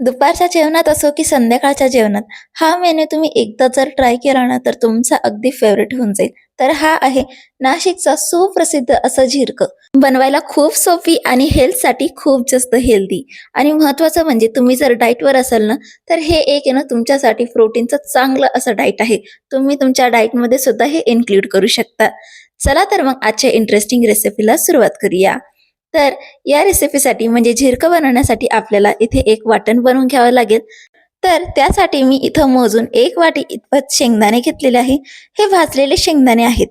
दुपारच्या जेवणात असो की संध्याकाळच्या जेवणात हा मेन्यू तुम्ही एकदा जर ट्राय केला ना तर तुमचा अगदी फेवरेट होऊन जाईल. तर हा आहे नाशिकचा सुप्रसिद्ध असं झिरकं. बनवायला खूप सोपी आणि हेल्थसाठी खूप जास्त हेल्दी आणि महत्वाचं म्हणजे तुम्ही जर डाईटवर असाल ना तर हे एक आहे ना तुमच्यासाठी प्रोटीनचं चांगलं असं डाईट आहे. तुम्ही तुमच्या डाईटमध्ये सुद्धा हे इन्क्लूड करू शकता. चला तर मग आजच्या इंटरेस्टिंग रेसिपीला सुरुवात करूया. तर या रेसिपीसाठी म्हणजे झिरकं बनवण्यासाठी आपल्याला इथे एक वाटण बनवून घ्यावं लागेल. तर त्यासाठी मी इथं मोजून एक वाटी इतपत शेंगदाणे घेतलेले आहे. हे भाजलेले शेंगदाणे आहेत.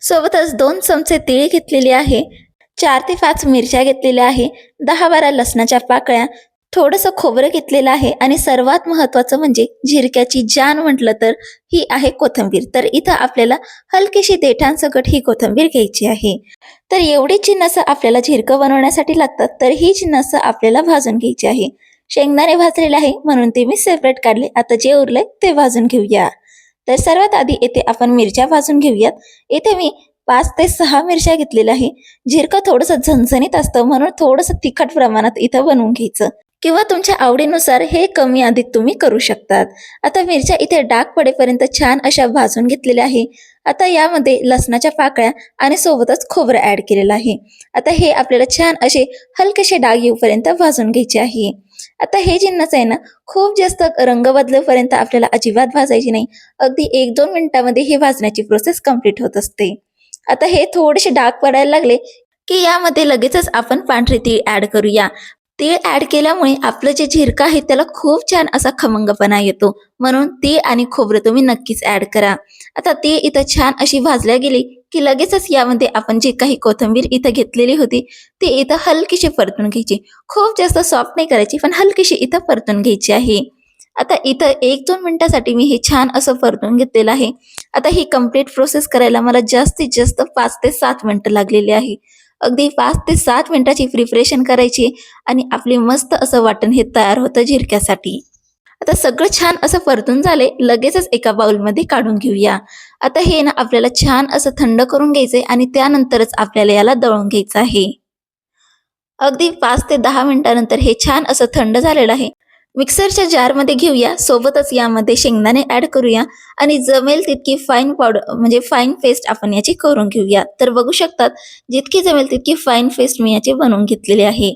सोबतच दोन चमचे तीळ घेतलेले आहे. चार ते पाच मिरच्या घेतलेल्या आहे. दहा बारा लसणाच्या पाकळ्या. थोडंसं खोबरं घेतलेलं आहे आणि सर्वात महत्त्वाचं म्हणजे झिरक्याची जान म्हटलं तर ही आहे कोथिंबीर. तर इथं आपल्याला हलकीशी देठांसकट ही कोथिंबीर घ्यायची आहे. तर एवढी चिन्हस आपल्याला झिरकं बनवण्यासाठी लागतात तर ही चिन्हस आपल्याला भाजून घ्यायची आहे. शेंगदाणे भाजलेले आहे म्हणून ते मी सेपरेट काढले. आता जे उरले ते भाजून घेऊया. तर सर्वात आधी येथे आपण मिरच्या भाजून घेऊयात. येथे मी पाच ते सहा मिरच्या घेतलेल्या आहे. झिरकं थोडंसं झणझणीत असतं म्हणून थोडंसं तिखट प्रमाणात इथं बनवून घ्यायचं. किंवा तुमच्या आवडीनुसार हे कमी अधिक तुम्ही करू शकतात. आता मिरच्या इथे डाग पडेपर्यंत छान अशा भाजून घेतलेल्या आहे. आता यामध्ये लसणाच्या पाकळ्या आणि सोबतच खोबरं ऍड केलेलं आहे. आता हे आपल्याला छान असे हलकेसे डाग येऊपर्यंत भाजून घ्यायचे आहे. आता हे जिन्नस आहे ना खूप जास्त रंग बदलेपर्यंत आपल्याला अजिबात भाजायची नाही. अगदी एक दोन मिनिटामध्ये हे भाजण्याची प्रोसेस कंप्लीट होत असते. आता हे थोडेसे डाग पडायला लागले की यामध्ये लगेचच आपण पांढरी तीळ ऍड करूया. तीळ ऍड केल्यामुळे आपलं जे झिरकं आहे त्याला खूप छान असा खमंगपणा येतो. म्हणून तीळ आणि खोबरं तुम्ही नक्कीच ऍड करा. आता ती इथं छान अशी भाजल्या गेली की लगेचच यामध्ये आपण जी काही कोथिंबीर इथं घेतलेली होती ती इथं हलकीशी परतून घ्यायची. खूप जास्त सॉफ्ट नाही करायची पण हलकीशी इथं परतून घ्यायची आहे. आता इथं एक दोन मिनिटासाठी मी हे छान असं परतून घेतलेलं आहे. आता ही कंप्लीट प्रोसेस करायला मला जास्तीत जास्त पाच ते सात मिनटं लागलेली आहे. अगदी पाच ते सात मिनिटाची प्रिपरेशन करायची आणि आपली मस्त असं वाटण हे तयार होतं झिरक्यासाठी. आता सगळं छान असं परतून झाले लगेचच एका बाउलमध्ये काढून घेऊया. आता हे ना आपल्याला छान असं थंड करून घ्यायचंय आणि त्यानंतरच आपल्याला याला दळून घ्यायचं आहे. अगदी पाच ते दहा मिनिटानंतर हे छान असं थंड झालेलं आहे. मिक्सरच्या जारमध्ये घेऊया. सोबतच यामध्ये शेंगदाणे ऍड करूया. आणि जमेल तितकी फाईन पावडर म्हणजे फाईन पेस्ट आपण याची करून घेऊया. तर बघू शकतात जितकी जमेल तितकी फाईन पेस्ट मी याची बनवून घेतलेली आहे.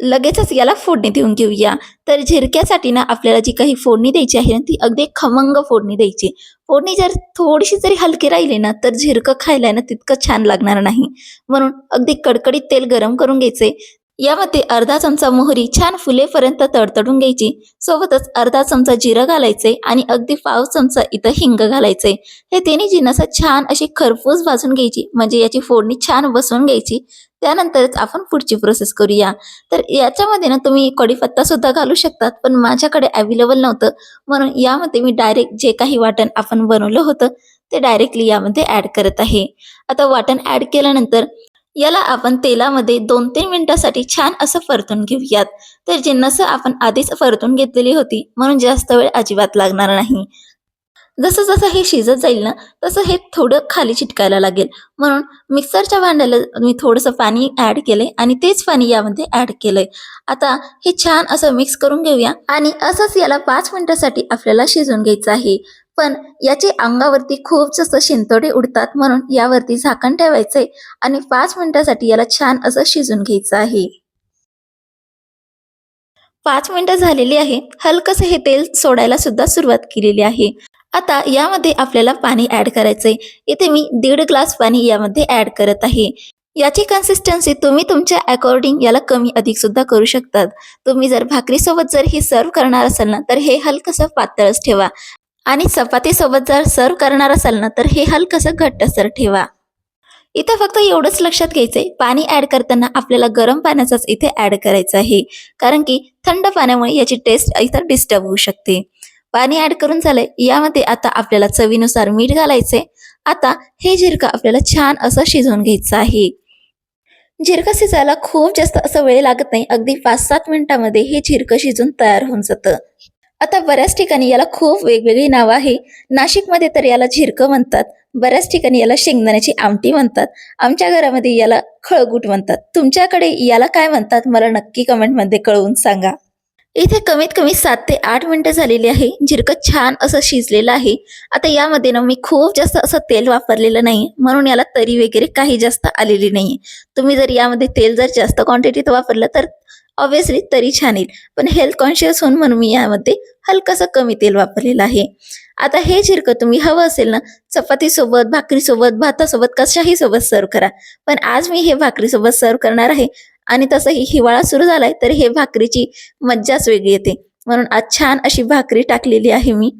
लगेचच याला फोडणी देऊन घेऊया. तर झिरक्यासाठी ना आपल्याला जी काही फोडणी द्यायची आहे ना ती अगदी खमंग फोडणी द्यायची. फोडणी जर थोडीशी जरी हलकी राहिली ना तर झिरकं खायला ना तितकं छान लागणार नाही. म्हणून अगदी कडकडीत तेल गरम करून घ्यायचे. यामध्ये अर्धा चमचा मोहरी छान फुलेपर्यंत तडतडून घ्यायची. सोबतच अर्धा चमचा जिरं घालायचे आणि अगदी पाव चमचा इथं हिंग घालायचे. हे तिन्ही जिन्नस छान अशी खरपूस भाजून घ्यायची म्हणजे याची फोडणी छान बसवून घ्यायची. त्यानंतरच आपण पुढची प्रोसेस करूया. तर याच्यामध्ये ना तुम्ही कडीपत्ता सुद्धा घालू शकतात पण माझ्याकडे अवेलेबल नव्हतं. म्हणून यामध्ये मी डायरेक्ट जे काही वाटण आपण बनवलं होतं ते डायरेक्टली यामध्ये ऍड करत आहे. आता वाटण ऍड केल्यानंतर याला आपण तेलामध्ये दोन तीन मिनिटासाठी छान असं परतून घेऊयात. तर जिन्नस आपण आधीच परतून घेतलेली होती म्हणून जास्त वेळ अजिबात लागणार नाही. जसं जसं हे शिजत जाईल ना तसं हे थोडं खाली चिटकायला लागेल. म्हणून मिक्सरच्या भांड्याला मी थोडंसं पाणी ऍड केलंय आणि तेच पाणी यामध्ये ऍड केलंय. आता हे छान असं मिक्स करून घेऊया आणि असंच याला पाच मिनिटासाठी आपल्याला शिजवून घ्यायचं आहे. पण याचे अंगावरती खूप जास्त शिंतोडे उडतात म्हणून यावरती झाकण ठेवायचंय आणि पाच मिनिटासाठी याला छान असं शिजून घ्यायचं आहे. पाच मिनिटं झालेली आहे. हलकस हे तेल सोडायला सुद्धा सुरुवात केलेली आहे. आता यामध्ये आपल्याला पाणी ऍड करायचंय. इथे मी दीड ग्लास पाणी यामध्ये ऍड करत आहे. याची कन्सिस्टन्सी तुम्ही तुमच्या अकॉर्डिंग याला कमी अधिक सुद्धा करू शकतात. तुम्ही जर भाकरीसोबत जर हे सर्व करणार असाल ना तर हे हलकसं पातळच ठेवा. आणि चपातीसोबत जर सर्व करणार असाल ना तर हे हलकसं घट्टसर ठेवा. इथं फक्त एवढंच लक्षात घ्यायचंय पाणी ऍड करताना आपल्याला गरम पाण्याचाच इथे ऍड करायचं आहे. कारण की थंड पाण्यामुळे याची टेस्ट इथं डिस्टर्ब होऊ शकते. पाणी ऍड करून झालंय यामध्ये आता आपल्याला चवीनुसार मीठ घालायचंय. आता हे जिरकं आपल्याला छान असं शिजवून घ्यायचं आहे. जिरकं शिजायला खूप जास्त असं वेळ लागत नाही अगदी पाच सात मिनिटामध्ये हे झिरकं शिजून तयार होऊन जातं. आता बऱ्याच ठिकाणी याला खूप वेगवेगळी नावं आहे. नाशिकमध्ये तर याला झिरकं म्हणतात. बऱ्याच ठिकाणी याला शेंगदाण्याची आमटी म्हणतात. आमच्या घरामध्ये याला खळगूट म्हणतात. तुमच्याकडे याला काय म्हणतात? मला नक्की कमेंटमध्ये कळवून सांगा. इथे कमीत कमी सात ते आठ मिनटं झालेली आहे. झिरकं छान असं शिजलेलं आहे. आता यामध्ये ना मी खूप जास्त असं तेल वापरलेलं नाही. म्हणून याला तरी वगैरे काही जास्त आलेली नाही. तुम्ही जर यामध्ये तेल जर जास्त क्वांटिटीत वापरलं तर ऑब्व्हियसली तरी छान येईल. पण हेल्थ कॉन्शियस होऊन म्हणून मी यामध्ये हलकंसं कमी तेल वापरलेलं आहे. आता हे झिरकं तुम्ही हवं असेल ना चपातीसोबत भाकरीसोबत भातासोबत कशाही सोबत सर्व करा. पण आज मी हे भाकरीसोबत सर्व करणार आहे. आणि तसंही हिवाळा सुरू झालाय तर हे भाकरीची मज्जाच वेगळी येते. म्हणून आज छान अशी भाकरी टाकलेली आहे मी.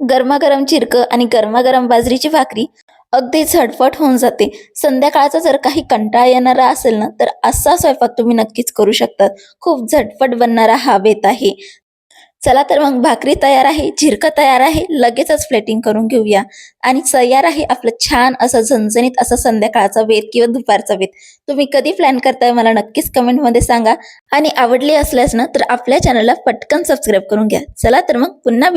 गरमागरम चिरकं आणि गरमागरम बाजरीची भाकरी अगदी झटपट होऊन जाते. संध्याकाळचा जर काही कंटाळा येणारा असेल ना तर असा स्वयंपाक तुम्ही नक्कीच करू शकतात. खूप झटपट बनणारा हा बेत आहे. चला तर मग भाकरी तयार आहे झिरकं तयार आहे लगेचच प्लेटिंग करून घेऊया. आणि तयार आहे आपलं छान असं झणझणीत असं संध्याकाळचा वेध किंवा दुपारचा वेध. तुम्ही कधी प्लॅन करताय मला नक्कीच कमेंटमध्ये सांगा. आणि आवडली असल्यास ना तर आपल्या चॅनलला पटकन सबस्क्राईब करून घ्या. चला तर मग पुन्हा